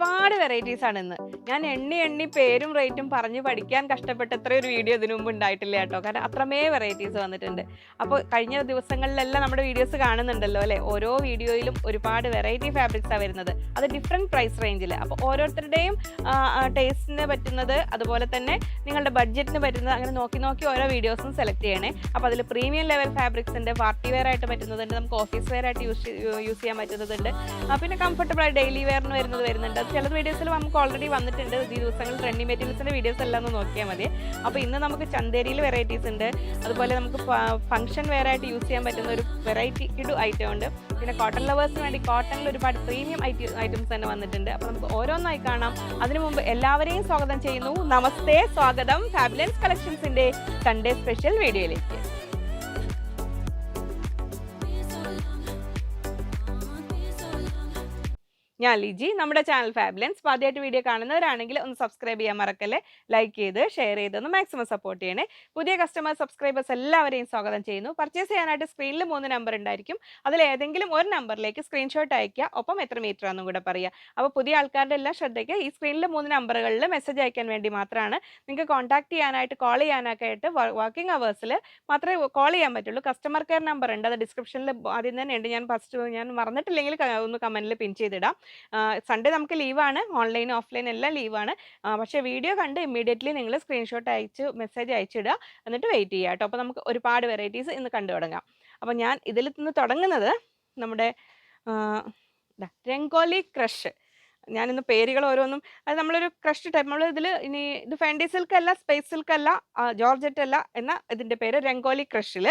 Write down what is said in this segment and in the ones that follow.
ഒരുപാട് വെറൈറ്റീസ് ആണ് ഇന്ന്. ഞാൻ എണ്ണി എണ്ണി പേരും റേറ്റും പറഞ്ഞ് പഠിക്കാൻ കഷ്ടപ്പെട്ട ഒരു വീഡിയോ ഇതിനു മുമ്പ് ഉണ്ടായിട്ടില്ല കേട്ടോ. കാരണം അത്രമേ വെറൈറ്റീസ് വന്നിട്ടുണ്ട്. അപ്പോൾ കഴിഞ്ഞ ദിവസങ്ങളിലെല്ലാം നമ്മുടെ വീഡിയോസ് കാണുന്നുണ്ടല്ലോ അല്ലേ? ഓരോ വീഡിയോയിലും ഒരുപാട് വെറൈറ്റി ഫാബ്രിക്സാണ് വരുന്നത്. അത് ഡിഫറെന്റ് പ്രൈസ് റേഞ്ചിൽ അപ്പോൾ ഓരോരുത്തരുടെയും ടേസ്റ്റിന് പറ്റുന്നത് അതുപോലെ തന്നെ നിങ്ങളുടെ ബഡ്ജറ്റിന് പറ്റുന്നത് അങ്ങനെ നോക്കി നോക്കി ഓരോ വീഡിയോസും സെലക്ട് ചെയ്യണേ. അപ്പോൾ അതിൽ പ്രീമിയം ലെവൽ ഫാബ്രിക്സ് ഉണ്ട്. പാർട്ടി വെയർ ആയിട്ട് പറ്റുന്നതുണ്ട്. നമുക്ക് ഓഫീസ് വെയർ ആയിട്ട് യൂസ് യൂസ് ചെയ്യാൻ പറ്റുന്നതുണ്ട്. പിന്നെ കംഫർട്ടബിൾ ഡെയിലി വെയറിന് വരുന്നത് വരുന്നുണ്ട്. ചില വീഡിയോസിൽ നമുക്ക് ഓൾറെഡി വന്നിട്ടുണ്ട്. ഈ ദിവസങ്ങൾ ട്രെൻഡിങ് മെറ്റീരിയൽസിന്റെ വീഡിയോസ് എല്ലാം ഒന്ന് നോക്കിയാൽ മതി. അപ്പോൾ ഇന്ന് നമുക്ക് ചന്തേരിയിൽ വെറൈറ്റീസ് ഉണ്ട്. അതുപോലെ നമുക്ക് ഫംഗ്ഷൻ വെയർ ആയിട്ട് യൂസ് ചെയ്യാൻ പറ്റുന്ന ഒരു വെറൈറ്റി കിടു ഐറ്റം ഉണ്ട്. പിന്നെ കോട്ടൺ ലവേഴ്സിന് വേണ്ടി കോട്ടണിൽ ഒരുപാട് പ്രീമിയം ഐറ്റംസ് തന്നെ വന്നിട്ടുണ്ട്. അപ്പോൾ നമുക്ക് ഓരോന്നായി കാണാം. അതിനു മുമ്പ് എല്ലാവരെയും സ്വാഗതം ചെയ്യുന്നു. നമസ്തേ സ്വാഗതം. ഫാബുലൻസ് കളക്ഷൻസിന്റെ സൺഡേ സ്പെഷ്യൽ വീഡിയോയിലേക്ക് ഞാൻ ലിജി. നമ്മുടെ ചാനൽ ഫാബിലൻസ്. ആദ്യമായിട്ട് വീഡിയോ കാണുന്നവരാണെങ്കിൽ ഒന്ന് സബ്സ്ക്രൈബ് ചെയ്യാൻ മറക്കല്ലേ? ലൈക്ക് ചെയ്ത് ഷെയർ ചെയ്ത് ഒന്ന് മാക്സിമം സപ്പോർട്ട് ചെയ്യണേ. പുതിയ കസ്റ്റമർ സബ്സ്ക്രൈബേഴ്സ് എല്ലാവരെയും സ്വാഗതം ചെയ്യുന്നു. പർച്ചേസ് ചെയ്യാനായിട്ട് സ്ക്രീനിൽ മൂന്ന് നമ്പർ ഉണ്ടായിരിക്കും. അതിൽ ഏതെങ്കിലും ഒരു നമ്പറിലേക്ക് സ്ക്രീൻഷോട്ട് അയക്കുക ഒപ്പം എത്ര മീറ്റർ ആണെന്നും കൂടെ പറയുക അപ്പോൾ പുതിയ ആൾക്കാരുടെ എല്ലാം ശ്രദ്ധയ്ക്ക് ഈ സ്ക്രീനിൽ മൂന്ന് നമ്പറുകളിൽ മെസ്സേജ് അയക്കാൻ വേണ്ടി മാത്രമാണ് നിങ്ങൾക്ക് കോൺടാക്ട് ചെയ്യാനായിട്ട് കോൾ ചെയ്യാനൊക്കെ ആയിട്ട് വർക്കിംഗ് അവേഴ്സിൽ മാത്രമേ കോൾ ചെയ്യാൻ പറ്റുള്ളൂ. കസ്റ്റമർ കെയർ നമ്പർ ഉണ്ട്. അത് ഡിസ്ക്രിപ്ഷനിൽ ആദ്യം തന്നെ ഉണ്ട്. ഞാൻ ഫസ്റ്റ് ഞാൻ മറന്നിട്ടില്ലെങ്കിൽ ഒന്ന് കമന്റിൽ പിൻ ചെയ്തിടാം. സൺഡേ നമുക്ക് ലീവാണ് ഓൺലൈൻ ഓഫ്ലൈൻ എല്ലാം ലീവാണ് പക്ഷേ വീഡിയോ കണ്ട് ഇമ്മീഡിയറ്റ്ലി നിങ്ങൾ സ്ക്രീൻഷോട്ട് അയച്ച് മെസ്സേജ് അയച്ചിടുക. എന്നിട്ട് വെയിറ്റ് ചെയ്യുക കേട്ടോ. അപ്പോൾ നമുക്ക് ഒരുപാട് വെറൈറ്റീസ് ഇന്ന് കണ്ടു തുടങ്ങാം. അപ്പോൾ ഞാൻ ഇതിൽ നിന്ന് തുടങ്ങുന്നത് നമ്മുടെ രംഗോലി ക്രഷ് ഞാനിന്ന് പേരുകൾ ഓരോന്നും അത് നമ്മളൊരു ക്രഷ് ടൈപ്പ് നമ്മൾ ഇതിൽ ഇനി ഇത് ഫാൻഡി സിൽക്ക് അല്ല സ്പേസ് സിൽക്ക് അല്ല ജോർജറ്റ് അല്ല എന്ന ഇതിന്റെ പേര് രംഗോലി ക്രഷിൽ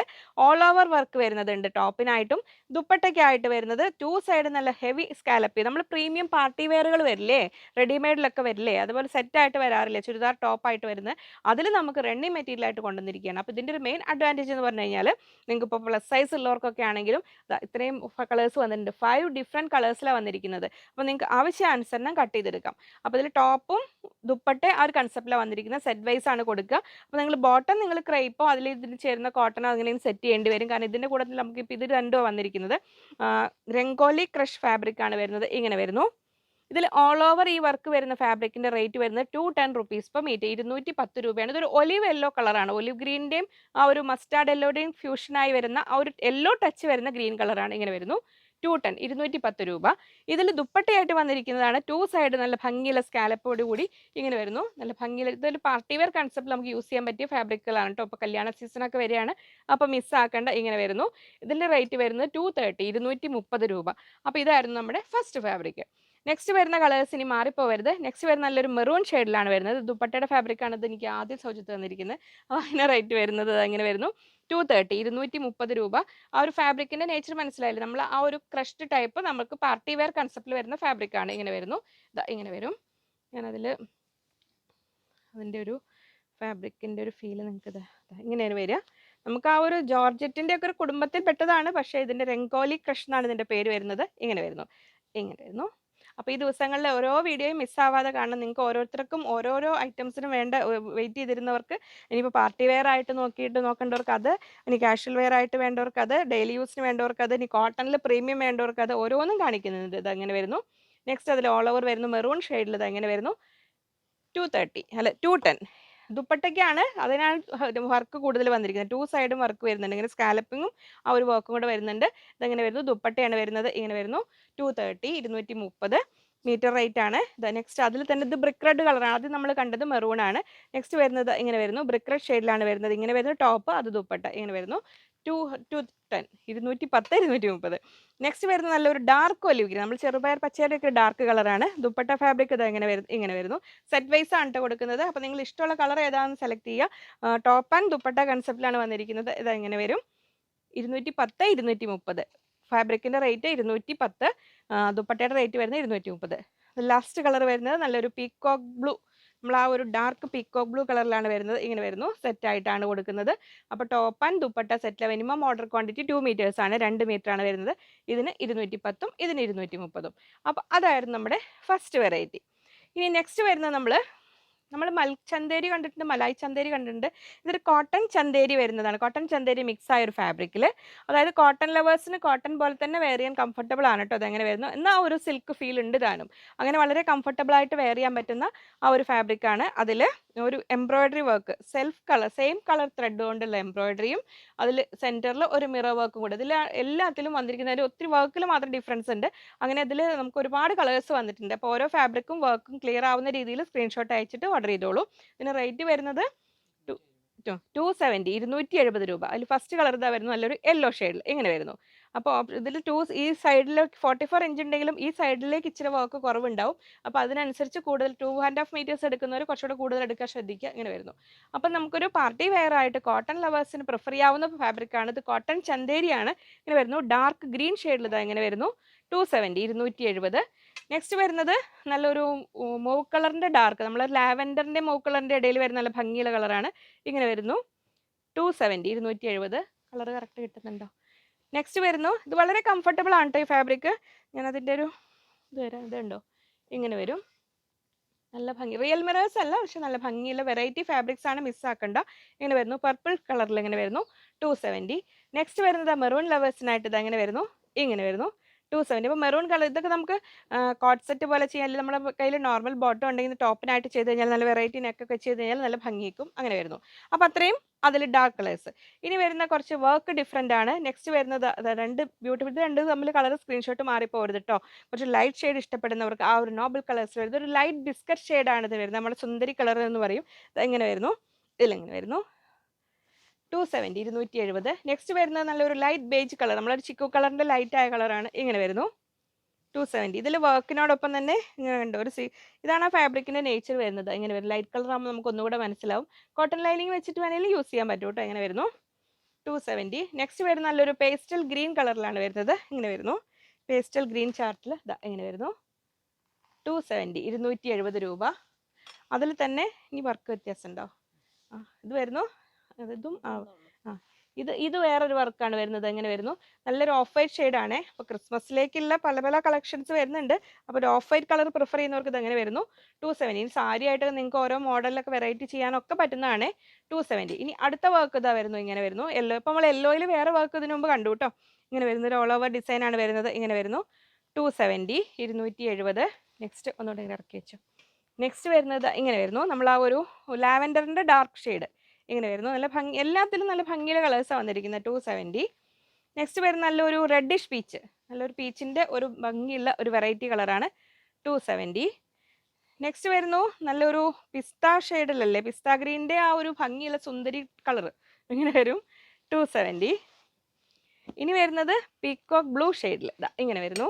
ഓൾ ഓവർ വർക്ക് വരുന്നതുണ്ട് ടോപ്പിനായിട്ടും. ദുപ്പട്ടയ്ക്കായിട്ട് വരുന്നത് ടു സൈഡ് നല്ല ഹെവി സ്കാലപ്പ്. നമ്മൾ പ്രീമിയം പാർട്ടി വെയറുകൾ വരില്ലേ റെഡിമെയ്ഡിലൊക്കെ വരില്ലേ അതുപോലെ സെറ്റായിട്ട് വരാറില്ലേ ചുരിദാർ ടോപ്പായിട്ട് വരുന്നത്. അതിൽ നമുക്ക് റണ്ണിങ് മെറ്റീരിയൽ ആയിട്ട് കൊണ്ടുവന്നിരിക്കുകയാണ്. അപ്പോൾ ഇതിന്റെ ഒരു മെയിൻ അഡ്വാന്റേജ് എന്ന് പറഞ്ഞു കഴിഞ്ഞാൽ നിങ്ങൾക്ക് ഇപ്പോൾ പ്ലസ് സൈസ് ഉള്ളവർക്കൊക്കെ ആണെങ്കിലും ഇത്രയും കളേഴ്സ് വന്നിട്ടുണ്ട്. ഫൈവ് ഡിഫറെന്റ് കളേഴ്സിലാണ് വന്നിരിക്കുന്നത്. അപ്പോൾ നിങ്ങൾക്ക് ആവശ്യാനുസരണം കട്ട് ചെയ്തെടുക്കാം. അപ്പോൾ ഇതിൽ ടോപ്പും ദുപ്പട്ട ആ ഒരു കൺസെപ്റ്റിലാണ് വന്നിരിക്കുന്നത് സെറ്റ് വൈസ് ആണ് കൊടുക്കുക. അപ്പോൾ നിങ്ങൾ ബോട്ടം നിങ്ങൾ ക്രൈപ്പോ അതിൽ ഇതിന് ചേരുന്ന കോട്ടണോ അങ്ങനെയും സെറ്റ് ചെയ്യേണ്ടി വരും. കാരണം ഇതിന്റെ കൂടെ നമുക്ക് ഇപ്പോൾ ഇത് രണ്ടോ വന്നിരിക്കുന്നത്. രംഗോലി ക്രഷ് ഫാബ്രിക് ആണ് വരുന്നത്. ഇങ്ങനെ വരുന്നു. ഇതിൽ ഓൾ ഓവർ ഈ വർക്ക് വരുന്ന ഫാബ്രിക്കിന്റെ റേറ്റ് വരുന്നത് two ten rupees per metre ഇരുന്നൂറ്റി പത്ത് രൂപയാണ്. ഇതൊരു ഒലിവ് യെല്ലോ കളറാണ് ഒലിവ് ഗ്രീനിന്റെയും ആ ഒരു മസ്റ്റാർഡ് യെല്ലോയുടെയും ഫ്യൂഷനായി വരുന്ന ആ ഒരു യെല്ലോ ടച്ച് വരുന്ന ഗ്രീൻ കളറാണ് ഇങ്ങനെ വരുന്നു. ടു ടെൻ ഇരുന്നൂറ്റി പത്ത് രൂപ. ഇതിൽ ദുപ്പട്ടയായിട്ട് വന്നിരിക്കുന്നതാണ്. ടു സൈഡ് നല്ല ഭംഗിയുള്ള സ്കാലപ്പോട് കൂടി ഇങ്ങനെ വരുന്നു. നല്ല ഭംഗിയുള്ള ഇതൊരു പാർട്ടി വെയർ കൺസെപ്റ്റ് നമുക്ക് യൂസ് ചെയ്യാൻ പറ്റിയ ഫാബ്രിക്കുകളാണ് കേട്ടോ ഇപ്പോൾ കല്യാണ സീസണൊക്കെ വരികയാണ്. അപ്പോൾ മിസ്സാക്കേണ്ട ഇങ്ങനെ വരുന്നു. ഇതിന്റെ റേറ്റ് വരുന്നത് ടു തേർട്ടി ഇരുന്നൂറ്റി മുപ്പത് രൂപ. അപ്പോൾ ഇതായിരുന്നു നമ്മുടെ ഫസ്റ്റ് ഫാബ്രിക് നെക്സ്റ്റ് വരുന്ന കളേഴ്സ് ഇനി മാറിപ്പോവരുത് നെക്സ്റ്റ് വരുന്ന നല്ലൊരു മെറൂൺ ഷെയ്ഡിലാണ് വരുന്നത്. ദുപ്പട്ടയുടെ ഫാബ്രിക് ആണ്. ഇത് എനിക്ക് ആദ്യം സൗജത്ത് തന്നിരിക്കുന്നത് അപ്പോൾ അതിന് റേറ്റ് വരുന്നത് അങ്ങനെ വരുന്നു. ടു തേർട്ടി ഇരുന്നൂറ്റി മുപ്പത് രൂപ. ആ ഒരു ഫാബ്രിക്കിന്റെ നേച്ചർ മനസ്സിലായില്ലേ? നമ്മൾ ആ ഒരു ക്രഷ്ഡ് ടൈപ്പ് നമുക്ക് പാർട്ടി വെയർ കൺസെപ്റ്റിൽ വരുന്ന ഫാബ്രിക് ആണ് ഇങ്ങനെ വരുന്നു. ഇങ്ങനെ വരും. ഞാനതിൽ അതിന്റെ ഒരു ഫാബ്രിക്കിന്റെ ഒരു ഫീൽ നിങ്ങൾക്ക് ഇങ്ങനെയാണ് വരിക. നമുക്ക് ആ ഒരു ജോർജറ്റിന്റെ ഒക്കെ ഒരു കുടുംബത്തിൽ പെട്ടതാണ്. പക്ഷേ ഇതിന്റെ രംഗോലി ക്രഷ് എന്നാണ് ഇതിന്റെ പേര് വരുന്നത്. ഇങ്ങനെ വരുന്നു. ഇങ്ങനെ വരുന്നു. അപ്പോൾ ഈ ദിവസങ്ങളിൽ ഓരോ വീഡിയോയും മിസ്സാവാതെ കാണണം. നിങ്ങൾക്ക് ഓരോരുത്തർക്കും ഓരോരോ ഐറ്റംസിനും വേണ്ട വെയിറ്റ് ചെയ്തിരുന്നവർക്ക് ഇനിയിപ്പോൾ പാർട്ടി വെയർ ആയിട്ട് നോക്കിയിട്ട് നോക്കേണ്ടവർക്ക് അത് ഇനി കാഷ്വൽ വെയർ ആയിട്ട് വേണ്ടവർക്ക് അത് ഡെയിലി യൂസിന് വേണ്ടവർക്ക് അത് ഇനി കോട്ടണിൽ പ്രീമിയം വേണ്ടവർക്ക് അത് ഓരോന്നും കാണിക്കുന്നുണ്ട്. ഇത് അങ്ങനെ വരുന്നു. നെക്സ്റ്റ് അതിൽ ഓൾ ഓവർ വരുന്നു. മെറൂൺ ഷെയ്ഡിൽ ഇത് എങ്ങനെ വരുന്നു? ടു തേർട്ടി അല്ല? ടു ടെൻ ദുപ്പട്ടയ്ക്കാണ് അതിനാണ് വർക്ക് കൂടുതൽ വന്നിരിക്കുന്നത്. ടു സൈഡും വർക്ക് വരുന്നുണ്ട്. ഇങ്ങനെ സ്കാലപ്പിങ്ങും ആ ഒരു വർക്കും കൂടെ വരുന്നുണ്ട്. ഇതെങ്ങനെ വരുന്നു? ദുപ്പട്ടയാണ് വരുന്നത്. ഇങ്ങനെ വരുന്നു. ടു തേർട്ടി ഇരുന്നൂറ്റി മുപ്പത് മീറ്റർ റേറ്റ് ആണ്. നെക്സ്റ്റ് അതിൽ തന്നെ ഇത് ബ്രിക്ക് റെഡ് കളറാണ്. ആദ്യം നമ്മൾ കണ്ടത് മെറൂൺ ആണ്. നെക്സ്റ്റ് വരുന്നത് ഇങ്ങനെ വരുന്നു. ബ്രിക്ക് റെഡ് ഷെയ്ഡിലാണ് വരുന്നത്. ഇങ്ങനെ വരുന്നു. ടോപ്പ് അത് ദുപ്പട്ട. ഇങ്ങനെ വരുന്നു. ടു ടു ടെൻ ഇരുന്നൂറ്റി പത്ത് ഇരുന്നൂറ്റി മുപ്പത് നെക്സ്റ്റ് വരുന്ന നല്ലൊരു ഡാർക്ക് ഒലിവ് ഗ്രീൻ നമ്മൾ ചെറുപയർ പച്ചയുടെ ഒക്കെ ഡാർക്ക് കളറാണ് ദുപ്പട്ട ഫാബ്രിക് ഇത് എങ്ങനെ വരുന്നു ഇങ്ങനെ വരുന്നു. സെറ്റ് വൈസ് ആണ് ഇട്ട് കൊടുക്കുന്നത്. അപ്പോൾ നിങ്ങൾ ഇഷ്ടമുള്ള കളർ ഏതാണെന്ന് സെലക്ട് ചെയ്യുക. ടോപ്പ് ആൻഡ് ദുപ്പട്ട കൺസെപ്റ്റിലാണ് വന്നിരിക്കുന്നത്. ഇത് എങ്ങനെ വരും. ഇരുന്നൂറ്റി പത്ത് ഇരുന്നൂറ്റി മുപ്പത് ഫാബ്രിക്കിന്റെ റേറ്റ് ഇരുന്നൂറ്റി പത്ത് ദുപ്പട്ടയുടെ റേറ്റ് വരുന്നത് ഇരുന്നൂറ്റി മുപ്പത് ലാസ്റ്റ് കളർ വരുന്നത് നല്ലൊരു പീക്കോക്ക് ബ്ലൂ നമ്മൾ ആ ഒരു ഡാർക്ക് പീക്കോക്ക് ബ്ലൂ കളറിലാണ് വരുന്നത്. ഇങ്ങനെ വരുന്നു. സെറ്റ് ആയിട്ടാണ് കൊടുക്കുന്നത്. അപ്പോൾ ടോപ്പ് ആൻഡ് ദുപ്പട്ട സെറ്റിലെ minimum order quantity two metres ആണ്. രണ്ട് മീറ്റർ ആണ് വരുന്നത്. ഇതിന് ഇരുന്നൂറ്റി പത്തും ഇതിന് ഇരുന്നൂറ്റി മുപ്പതും അപ്പോൾ അതായിരുന്നു നമ്മുടെ ഫസ്റ്റ് വെറൈറ്റി ഇനി നെക്സ്റ്റ് വരുന്നത് നമ്മൾ നമ്മൾ മൽ ചന്തേരി കണ്ടിട്ടുണ്ട് മലായി ചന്തേരി കണ്ടിട്ടുണ്ട്. ഇതൊരു കോട്ടൺ ചന്തേരി വരുന്നതാണ്. കോട്ടൺ ചന്തേരി മിക്സ് ആയ ഒരു ഫാബ്രിക്കിൽ അതായത് കോട്ടൺ ലവേഴ്സിന് കോട്ടൺ പോലെ തന്നെ വെയർ ചെയ്യാൻ കംഫർട്ടബിൾ ആണ് കേട്ടോ അതെങ്ങനെ വരുന്നു. എന്നാൽ ഒരു സിൽക്ക് ഫീൽ ഉണ്ട് താനും അങ്ങനെ വളരെ കംഫർട്ടബിൾ ആയിട്ട് വെയർ ചെയ്യാൻ പറ്റുന്ന ആ ഒരു ഫാബ്രിക്കാണ് അതിൽ ഒരു embroidery work self colour same colour thread കൊണ്ടുള്ള എംബ്രോയ്ഡറിയും അതിൽ സെന്ററിൽ ഒരു മിറർ വർക്കും കൂടെ. ഇതിൽ എല്ലാത്തിലും വന്നിരിക്കുന്നതിൽ ഒത്തിരി വർക്കിൽ മാത്രം ഡിഫറൻസ് ഉണ്ട്. അങ്ങനെ അതിൽ നമുക്ക് ഒരുപാട് കളേഴ്സ് വന്നിട്ടുണ്ട്. അപ്പോൾ ഓരോ ഫാബ്രിക്കും വർക്കും ക്ലിയർ ആവുന്ന രീതിയിൽ സ്ക്രീൻഷോട്ട് അയച്ചിട്ട് ഓർഡർ ചെയ്തോളൂ. ഇതിന് റേറ്റ് വരുന്നത് ടു സെവന്റി ഇരുന്നൂറ്റി എഴുപത് രൂപ. അതിൽ ഫസ്റ്റ് കളർ ഇതാ വരുന്നു നല്ലൊരു യെല്ലോ ഷെയ്ഡിൽ ഇങ്ങനെ വരുന്നു. അപ്പോൾ ഇതിൽ ടു ഈ സൈഡിൽ ഫോർട്ടി ഫോർ ഇഞ്ച് ഉണ്ടെങ്കിലും ഈ സൈഡിലേക്ക് ഇച്ചിരി വർക്ക് കുറവുണ്ടാവും. അപ്പോൾ അതിനനുസരിച്ച് കൂടുതൽ ടു ആൻഡ് ഹാഫ് മീറ്റേഴ്സ് എടുക്കുന്നവർ കുറച്ചുകൂടെ കൂടുതൽ എടുക്കാൻ ശ്രദ്ധിക്കുക. ഇങ്ങനെ വരുന്നു. അപ്പം നമുക്കൊരു പാർട്ടി വെയർ ആയിട്ട് കോട്ടൺ ലവേഴ്സിന് പ്രിഫർ ചെയ്യാവുന്ന ഫാബ്രിക്കാണ് ഇത് കോട്ടൺ ചന്തേരിയാണ് ഇങ്ങനെ വരുന്നു. ഡാർക്ക് ഗ്രീൻ ഷെയ്ഡിൽ ഇതാ ഇങ്ങനെ വരുന്നു. ടു സെവന്റി ഇരുന്നൂറ്റി എഴുപത് നെക്സ്റ്റ് വരുന്നത് നല്ലൊരു മൂവ് കളറിന്റെ ഡാർക്ക് നമ്മൾ ലാവൻഡറിന്റെ മൂവ് കളറിന്റെ ഇടയിൽ വരുന്ന നല്ല ഭംഗിയുള്ള കളറാണ് ഇങ്ങനെ വരുന്നു. ടു സെവന്റി ഇരുന്നൂറ്റി എഴുപത് കളർ കറക്റ്റ് കിട്ടുന്നുണ്ടോ? നെക്സ്റ്റ് വരുന്നു. ഇത് വളരെ കംഫർട്ടബിൾ ആണ് ഈ ഫാബ്രിക് ഞാൻ അതിന്റെ ഒരു ഇത് വരാം. ഇതുണ്ടോ ഇങ്ങനെ വരും. നല്ല ഭംഗി. റിയൽ മിറേഴ്സ് അല്ല പക്ഷെ നല്ല ഭംഗിയുള്ള വെറൈറ്റി ഫാബ്രിക്സ് ആണ് മിസ്സാക്കണ്ട ഇങ്ങനെ വരുന്നു. പർപ്പിൾ കളറിൽ ഇങ്ങനെ വരുന്നു. ടു സെവന്റി നെക്സ്റ്റ് വരുന്നത് മെറൂൺ ലവേഴ്സിനായിട്ട് ഇത് അങ്ങനെ വരുന്നു. ഇങ്ങനെ വരുന്നു. ടു സെവന്റി അപ്പോൾ മെറൂൺ കളർ ഇതൊക്കെ നമുക്ക് കോട്ട് സെറ്റ് പോലെ ചെയ്യാൻ അല്ലെങ്കിൽ നമ്മുടെ കയ്യിൽ നോർമൽ ബോട്ടം ഉണ്ടെങ്കിൽ ടോപ്പിനായിട്ട് ചെയ്ത് കഴിഞ്ഞാൽ നല്ല വെറൈറ്റി നെക്കൊക്കെ ചെയ്ത് കഴിഞ്ഞാൽ നല്ല ഭംഗിക്കും അങ്ങനെ വരുന്നു. അപ്പോൾ അത്രയും അതിൽ ഡാർക്ക് കളേഴ്സ് ഇനി വരുന്ന കുറച്ച് വർക്ക് ഡിഫറെന്റ് ആണ്. നെക്സ്റ്റ് വരുന്നത് രണ്ട് ബ്യൂട്ടിഫുൾ രണ്ട് തമ്മിൽ കളർ സ്ക്രീൻഷോട്ട് മാറിപ്പോകരുത് കേട്ടോ കുറച്ച് ലൈറ്റ് ഷെയ്ഡ് ഇഷ്ടപ്പെടുന്നവർക്ക് ആ ഒരു നോബൽ കളേഴ്സ് വരുന്നത്. ഒരു ലൈറ്റ് ബിസ്ക്കറ്റ് ഷെയ്ഡാണ് ഇത് വരുന്നത്. നമ്മുടെ സുന്ദരി കളർ എന്ന് പറയും. ഇത് എങ്ങനെ വരുന്നു? ഇതിലെങ്ങനെ വരുന്നു? ടു സെവന്റി ഇരുന്നൂറ്റി എഴുപത്. നെക്സ്റ്റ് വരുന്നത് നല്ലൊരു ലൈറ്റ് ബേജ് കളർ നമ്മളൊരു ചിക്കു കളറിന്റെ ലൈറ്റായ കളറാണ് ഇങ്ങനെ വരുന്നു. Two seventy. ഇതിൽ വർക്കിനോടൊപ്പം തന്നെ ഇങ്ങനെ ഉണ്ട് ഒരു സി ഇതാണ് ആ ഫാബ്രിക്കിന്റെ നേച്ചർ വരുന്നത്. ഇങ്ങനെ വരും. ലൈറ്റ് കളർ ആകുമ്പോൾ നമുക്ക് ഒന്നുകൂടെ മനസ്സിലാവും. കോട്ടൺ ലൈനിങ് വെച്ചിട്ട് വേണമെങ്കിൽ യൂസ് ചെയ്യാൻ പറ്റും കേട്ടോ ഇങ്ങനെ വരുന്നു. Two seventy. നെക്സ്റ്റ് വരുന്ന നല്ലൊരു പേസ്റ്റൽ ഗ്രീൻ കളറിലാണ് വരുന്നത്. ഇങ്ങനെ വരുന്നു. പേസ്റ്റൽ ഗ്രീൻ ചാർട്ടിൽ ഇതാ ഇങ്ങനെ വരുന്നു. Two seventy. ഇരുന്നൂറ്റി എഴുപത് രൂപ. അതിൽ തന്നെ ഇനി വർക്ക് വ്യത്യാസം ഉണ്ടോ ആ ഇത് വരുന്നു. ഇതും ആ ആ ഇത് ഇത് വേറൊരു വർക്കാണ് വരുന്നത്. എങ്ങനെ വരുന്നു? നല്ലൊരു ഓഫ് വൈറ്റ് ഷെയ്ഡാണ്. അപ്പോൾ ക്രിസ്മസിലേക്കുള്ള പല പല കളക്ഷൻസ് വരുന്നുണ്ട്. അപ്പോൾ ഒരു ഓഫ് വൈറ്റ് കളർ പ്രിഫർ ചെയ്യുന്നവർക്ക് ഇത് എങ്ങനെ വരുന്നു? Two seventy. ഇനി സാരി ആയിട്ട് നിങ്ങൾക്ക് ഓരോ മോഡലിലൊക്കെ വെറൈറ്റി ചെയ്യാനൊക്കെ പറ്റുന്നതാണ്. Two seventy. ഇനി അടുത്ത വർക്ക് ഇതാ വരുന്നു. ഇങ്ങനെ വരുന്നു. യെല്ലോ ഇപ്പോൾ നമ്മൾ യെല്ലോയിൽ വേറെ വർക്ക് ഇതിനു മുമ്പ് കണ്ടു കേട്ടോ ഇങ്ങനെ വരുന്ന. ഒരു ഓൾ ഓവർ ഡിസൈൻ ആണ് വരുന്നത്. ഇങ്ങനെ വരുന്നു. Two seventy. ഇരുന്നൂറ്റി എഴുപത്. നെക്സ്റ്റ് ഒന്നുകൂടെ ഇങ്ങനെ ഇറക്കി വെച്ചു. നെക്സ്റ്റ് വരുന്നത് ഇങ്ങനെ വരുന്നു. നമ്മൾ ആ ഒരു ലാവൻഡറിന്റെ ഡാർക്ക് ഷെയ്ഡ്. ഇങ്ങനെ വരുന്നു. നല്ല ഭംഗി എല്ലാത്തിലും നല്ല ഭംഗിയുടെ കളേഴ്സാണ് വന്നിരിക്കുന്നത്. ടു സെവന്റി നെക്സ്റ്റ് വരുന്ന നല്ലൊരു റെഡിഷ് പീച്ച് നല്ലൊരു പീച്ചിന്റെ ഒരു ഭംഗിയുള്ള ഒരു വെറൈറ്റി കളറാണ് ടു സെവന്റി നെക്സ്റ്റ് വരുന്നു നല്ലൊരു പിസ്ത ഷെയ്ഡിലല്ലേ പിസ്ത ഗ്രീന്റെ ആ ഒരു ഭംഗിയുള്ള സുന്ദരി കളർ ഇങ്ങനെ വരും. ടു സെവന്റി ഇനി വരുന്നത് പീക്കോക്ക് ബ്ലൂ ഷെയ്ഡിൽ ഇങ്ങനെ വരുന്നു.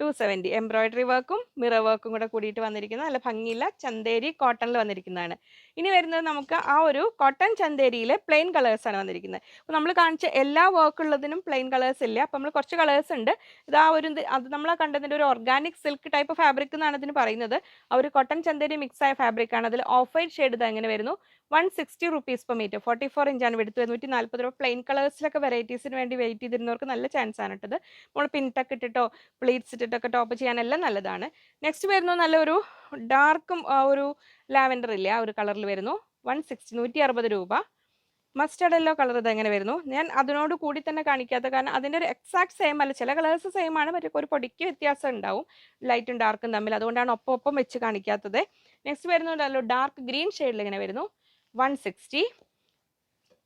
Two seventy. എംബ്രോയിഡറി വർക്കും മിറർ വർക്കും കൂടെ കൂടിയിട്ട് വന്നിരിക്കുന്ന നല്ല ഭംഗിയുള്ള ചന്തേരി കോട്ടണിൽ വന്നിരിക്കുന്നതാണ്. ഇനി വരുന്നത് നമുക്ക് ആ ഒരു കോട്ടൺ ചന്തേരിയിലെ പ്ലെയിൻ കളേഴ്സാണ് വന്നിരിക്കുന്നത്. അപ്പോൾ നമ്മൾ കാണിച്ച എല്ലാ വർക്ക് ഉള്ളതിനും പ്ലെയിൻ കളേഴ്സ് ഇല്ല? അപ്പോൾ നമ്മൾ കുറച്ച് കളേഴ്സ് ഉണ്ട്. ഇത് ആ ഒരു അത് നമ്മൾ കണ്ടതിന്റെ ഒരു ഓർഗാനിക് സിൽക്ക് ടൈപ്പ് ഫാബ്രിക് എന്നാണ് ഇതിന് പറയുന്നത്. ആ ഒരു കോട്ടൺ ചന്തേരി മിക്സ് ആയ ഫാബ്രിക് ആണ്. അതിൽ ഓഫ് വൈറ്റ് ഷെയ്ഡ് ഇത് എങ്ങനെ വരുന്നു. One sixty rupees per metre forty four ഇഞ്ചാണ് എടുത്ത് നൂറ്റി നാൽപ്പത് രൂപ പ്ലെയിൻ കളേഴ്സിലൊക്കെ വെറൈറ്റീസിന് വേണ്ടി വെയിറ്റ് ചെയ്തിരുന്നവർക്ക് നല്ല ചാൻസ് ആണ് ഇട്ടത് നമ്മൾ പിൻടക്ക് ഇട്ടിട്ടോ പ്ലീറ്റ്സ് ഇട്ടിട്ടൊക്കെ ടോപ്പ് ചെയ്യാനെല്ലാം നല്ലതാണ്. നെക്സ്റ്റ് വരുന്നു നല്ലൊരു ഡാർക്കും ഒരു ലാവൻഡർ ഇല്ലേ ആ ഒരു കളറിൽ വരുന്നു. വൺ സിക്സ്റ്റി നൂറ്റി അറുപത് രൂപ. മസ്റ്റർഡ് യെല്ലോ കളർ ഇത് എങ്ങനെ വരുന്നു? ഞാൻ അതിനോട് കൂടി തന്നെ കാണിക്കാത്ത കാരണം അതിന്റെ ഒരു എക്സാക്ട് സെയിം അല്ല. ചില കളേഴ്സ് സെയിം ആണ് മറ്റേ ഒരു പൊടിക്ക് വ്യത്യാസം ഉണ്ടാവും. ലൈറ്റും ഡാർക്കും തമ്മിൽ. അതുകൊണ്ടാണ് ഒപ്പം ഒപ്പം വെച്ച് കാണിക്കാത്തത്. നെക്സ്റ്റ് വരുന്നുണ്ടല്ലോ ഡാർക്ക് ഗ്രീൻ ഷെയ്ഡിൽ ഇങ്ങനെ വരുന്നു? വൺ സിക്സ്റ്റി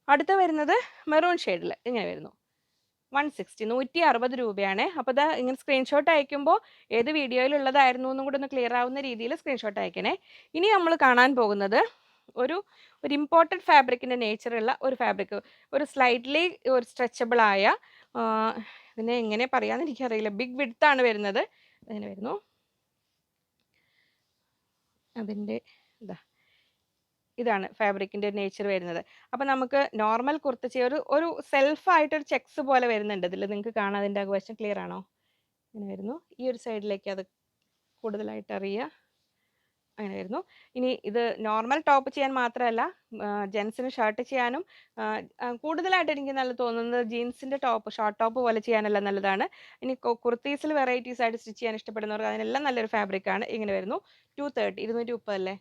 അടുത്ത വരുന്നത് മെറൂൺ ഷെയ്ഡിൽ ഇങ്ങനെ വരുന്നു? വൺ സിക്സ്റ്റി നൂറ്റി അറുപത് രൂപയാണ്. അപ്പോൾ അത് ഇങ്ങനെ സ്ക്രീൻഷോട്ട് അയക്കുമ്പോൾ ഏത് വീഡിയോയിലുള്ളതായിരുന്നു എന്നും കൂടെ ഒന്ന് ക്ലിയർ ആവുന്ന രീതിയിൽ സ്ക്രീൻഷോട്ട് അയക്കണേ. ഇനി നമ്മൾ കാണാൻ പോകുന്നത് ഒരു ഒരു ഇമ്പോർട്ടന്റ് ഫാബ്രിക്കിന്റെ നേച്ചറുള്ള ഒരു ഫാബ്രിക് ഒരു സ്ലൈറ്റ്ലി ഒരു സ്ട്രെച്ചബിൾ ആയ ഇതിനെ എങ്ങനെ പറയാമെന്ന് എനിക്കറിയില്ല. ബിഗ് വിഡ്ത്താണ് വരുന്നത്. അങ്ങനെ വരുന്നു. അതിന്റെ ഇതാ. ഇതാണ് ഫാബ്രിക്കിന്റെ ഒരു നേച്ചർ വരുന്നത്. അപ്പം നമുക്ക് നോർമൽ കുർത്ത ചെയ്യ ഒരു ഒരു സെൽഫായിട്ടൊരു ചെക്സ് പോലെ വരുന്നുണ്ട്. ഇതിൽ നിങ്ങൾക്ക് കാണാൻ അതിന്റെ വശം ക്ലിയർ ആണോ? ഇങ്ങനെ വരുന്നു. ഈ ഒരു സൈഡിലേക്ക് അത് കൂടുതലായിട്ട് അറിയുക അങ്ങനെ വരുന്നു. ഇനി ഇത് നോർമൽ ടോപ്പ് ചെയ്യാൻ മാത്രമല്ല ജെൻസിന് ഷർട്ട് ചെയ്യാനും കൂടുതലായിട്ട് എനിക്ക് നല്ല തോന്നുന്നത് ജീൻസിന്റെ ടോപ്പ് ഷോർട്ട് ടോപ്പ് പോലെ ചെയ്യാനല്ല നല്ലതാണ്. ഇനി കുർത്തീസിൽ വെറൈറ്റീസ് ആയിട്ട് സ്റ്റിച്ച് ചെയ്യാൻ ഇഷ്ടപ്പെടുന്നവർക്ക് അതിനെല്ലാം നല്ലൊരു ഫാബ്രിക്കാണ്. ഇങ്ങനെ വരുന്നു. ടു തേർട്ടി ഇരുന്നൂറ്റി മുപ്പതല്ലേ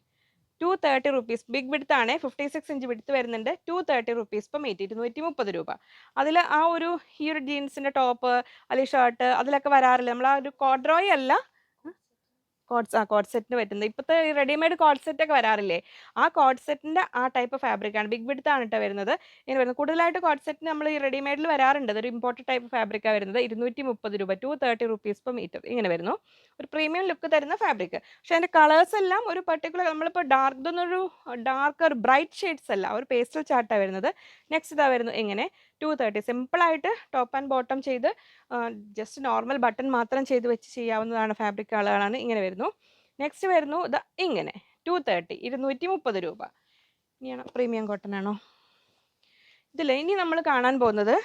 two thirty rupees big width ആണ് ഫിഫ്റ്റി സിക്സ് ഇഞ്ച് വിഡ്ത്ത് വരുന്നുണ്ട്. ടു തേർട്ടി റുപ്പീസ് ഇപ്പം എയ്റ്റി ഇരുന്നൂറ്റി മുപ്പത് രൂപ. അതിൽ ആ ഒരു ഈ ഒരു ജീൻസിന്റെ ടോപ്പ് അല്ലെങ്കിൽ ഷർട്ട് അതിലൊക്കെ വരാറില്ല? നമ്മൾ ആ ഒരു കോഡ്രോയി അല്ല കോഡ് ആ കോഡ് സെറ്റിന് പറ്റുന്നത് ഇപ്പോഴത്തെ റെഡിമെയ്ഡ് കോഡ് സെറ്റ് ഒക്കെ വരാറില്ലേ? ആ കോഡ് സെറ്റിന്റെ ആ ടൈപ്പ് ഫാബ്രിക് ആണ് ബിഗ് വിഡ്ത്ത് ആണ് കേട്ടോ വരുന്നത്. ഇങ്ങനെ വരുന്നത്. കൂടുതലായിട്ട് കോഡ് സെറ്റ് നമ്മൾ ഈ റെഡിമെയ്ഡിൽ വരാറുണ്ട്. അതൊരു ഇമ്പോർട്ടന്റ് ടൈപ്പ് ഫാബ്രിക്കാണ് വരുന്നത്. ഇരുന്നൂറ്റി മുപ്പത് രൂപ two thirty rupees per metre ഇങ്ങനെ വരുന്നു. ഒരു പ്രീമിയം ലുക്ക് തരുന്ന ഫാബ്രിക് പക്ഷേ അതിന്റെ കളേഴ്സ് എല്ലാം ഒരു പർട്ടിക്കുലർ നമ്മളിപ്പോൾ ഡാർക്ക് ഇതൊന്നൊരു ഡാർക്ക് ഒരു ബ്രൈറ്റ് ഷെയ്ഡ്സ് അല്ല. ഒരു പേസ്റ്റൽ ചാർട്ടാണ് വരുന്നത്. നെക്സ്റ്റ് ഇതാ വരുന്നു. ഇങ്ങനെ ടു തേർട്ടി. സിമ്പിളായിട്ട് ടോപ്പ് ആൻഡ് ബോട്ടം ചെയ്ത് ജസ്റ്റ് നോർമൽ ബട്ടൺ മാത്രം ചെയ്ത് വെച്ച് ചെയ്യാവുന്നതാണ് ഫാബ്രിക് ആളുകളാണ് ഇങ്ങനെ വരുന്നു. നെക്സ്റ്റ് വരുന്നു ഇത് ഇങ്ങനെ ടു തേർട്ടി ഇരുന്നൂറ്റി മുപ്പത് രൂപ. ഇനിയാണോ? പ്രീമിയം കോട്ടൺ ആണോ ഇതിൽ ഇനി നമ്മൾ കാണാൻ പോകുന്നത്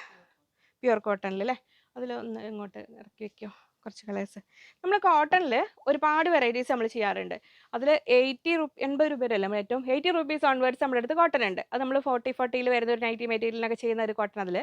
പ്യുവർ കോട്ടണിൽ അല്ലേ അതിൽ ഒന്ന് ഇങ്ങോട്ട് ഇറക്കി വെക്കോ. കുറച്ച് കളേഴ്സ്. നമ്മൾ കോട്ടണിൽ ഒരുപാട് വെറൈറ്റീസ് നമ്മൾ ചെയ്യാറുണ്ട്. അതിൽ എയ്റ്റി റുപ്പി എൺപത് രൂപയല്ല നമ്മൾ ഏറ്റവും എയ്റ്റി റുപ്പീസ് ഓൺവേർഡ്സ് നമ്മുടെ അടുത്ത് കോട്ടൺ ഉണ്ട് അത് നമ്മൾ ഫോർട്ടി ഫോർട്ടിയിൽ വരുന്ന ഒരു നൈറ്റി മെറ്റീരിയലിനൊക്കെ ചെയ്യുന്ന ഒരു കോട്ടൺ അതിൽ